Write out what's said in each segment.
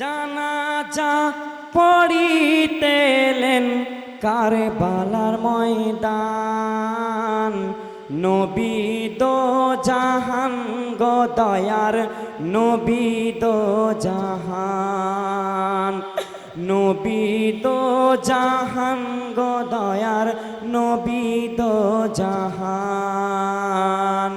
জানাজা পড়িতে এলেন কারবালার ময়দান। নবী দো জাহান গো দয়ার, নবী দো জাহান। নবী দো জাহান গো দয়ার, নবী দো জাহান।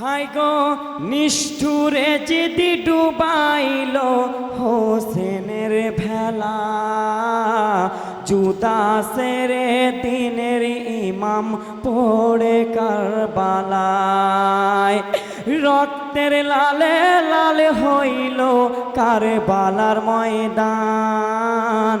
হাই গো, নিষ্ঠুরে যদি ডুবাইল হোসেনের ভেলা। জুদাসের দিনের ইমাম পড়ে কারবালায়। রক্তের লালে লাল হইল কারবালার ময়দান।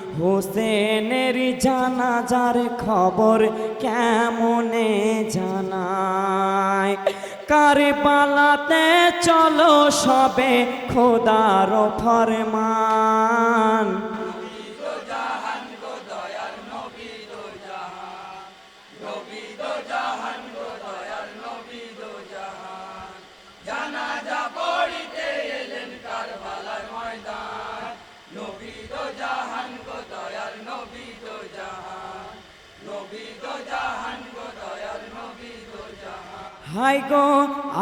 হোসেনের জানাজার খবর কেমনে জানায়? কারবালাতে চলো সবে খোদার ফরমান। হাই গো,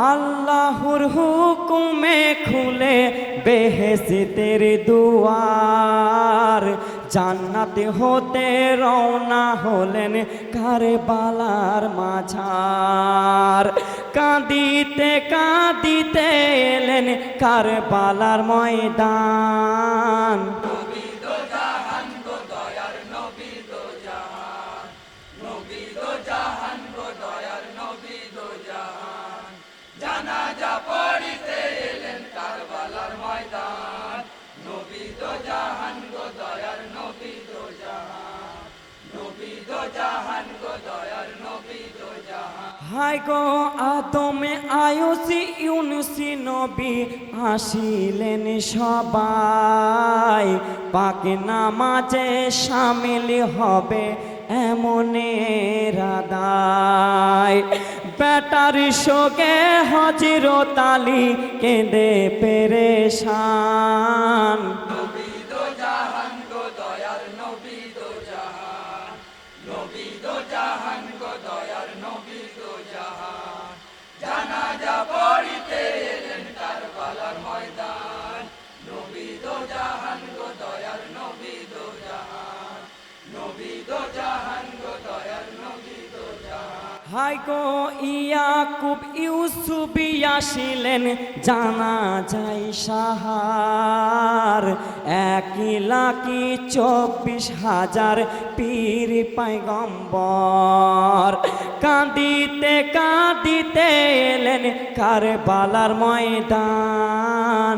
আল্লাহর হুকুমে খুলে বেহেসিতের দুয়ার। জান্নাতে হতে রওনা হলেন কারবালার মাঝার। কাঁদিতে কাঁদিতে এলেন কারবালার ময়দান। হাই গো আদমে আয়ুসি, ইউনুসি নবী আসিলেন সবাই। পাকে নামাজে সামিল হবে এমন রাদায় বেটার শোকে হজির তালি কেঁদে পেরেশান। হাই গো ইয়াকুব ইউসুফি আসিলেন, জানা যাই সাহার। এক লাখি চব্বিশ হাজার পীর পাইগম্বর। কাঁদিতে কাঁদিতে এলেন কারবালার ময়দান।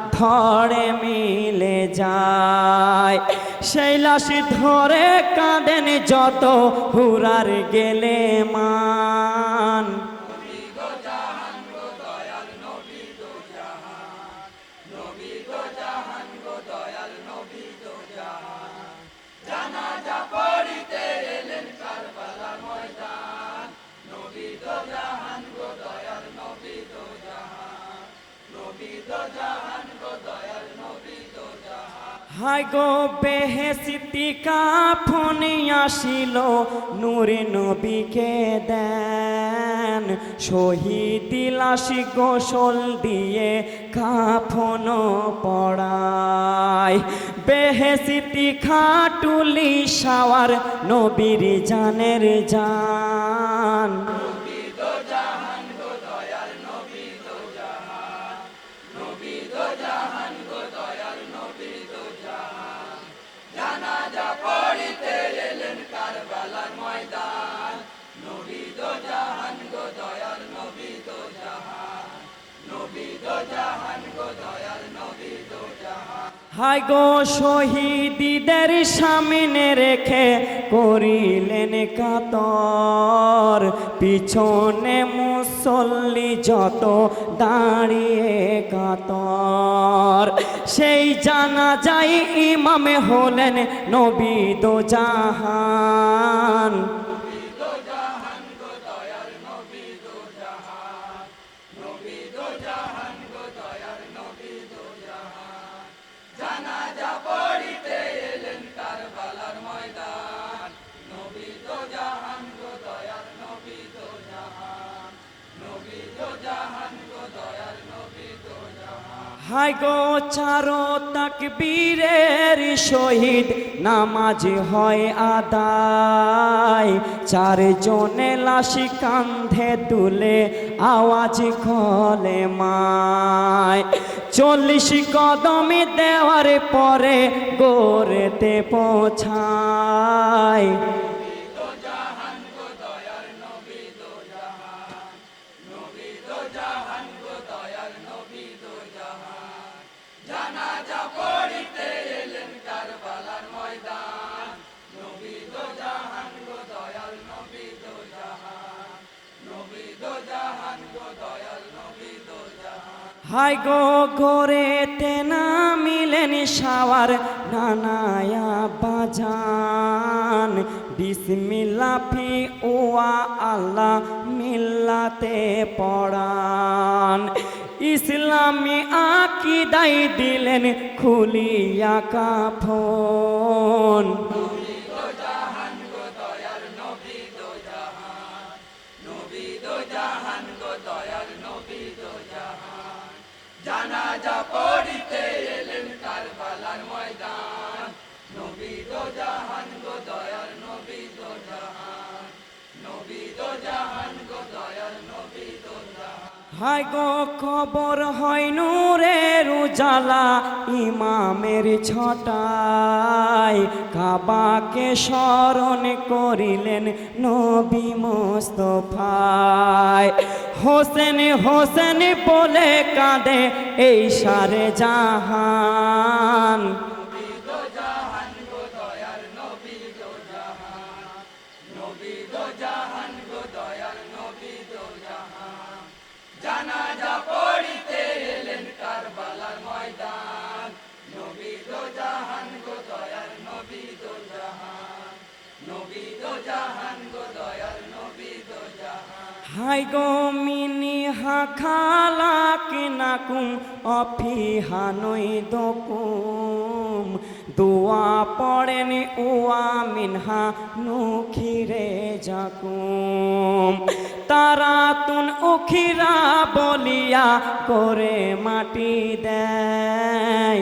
ধরে মিলে যায়। সেই লাশ ধরে কাঁদেন যত হুরার গেলে মান। হাই গো বেহেসিতি কাফনি আসিল। নূরে নবীকে দেন। শহীদ লাশি গোসল দিয়ে কাফন পড়ায়। বেহেসিতি খাটুলি সাওয়ার নবীর জানের জান। হাই গো শহীদদের সামনে রেখে করিলেন কাতর। পিছনে মুসল্লি যত দাঁড়িয়ে কাতর। সেই জানা যায় ইমামে হলেন নবী দো জাহান হাই গো চারো তাকবীরের শহীদ, নামাজ হয় আদায়। চারজনে লাশি কান্ধে তুলে আওয়াজ খলে মায়। চল্লিশ কদমে দেওয়ার পরে গোরেতে পৌঁছায়। হাই গো গোরেতে না মিলেন সাওয়ার নানায়া বাজান। বিসমিল্লা ফি ওয়া আল্লাহ মিল্লাতে পড়ান। ইসলামী আকিদাই দিলেন খুলিয়া কাফন। হাই গো, খবর হয় নূরের উজালা ইমামের ছটায়। কাবাকে স্মরণ করিলেন নবী মোস্তফায়। হোসেন হোসেন বলে কাঁদে এই সারে জাহান। হাই গো মিনি হাখালাক নাকুম অফি হানই দকুম। দোয়া পড়েন ওয়া মিনহা নুখিরে জাকুম। তারা তুন উখিরা বলিয়া করে মাটি দেয়।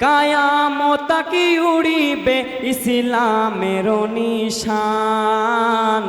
কায়ামতা কি উড়িবে ইসলামের নিশান?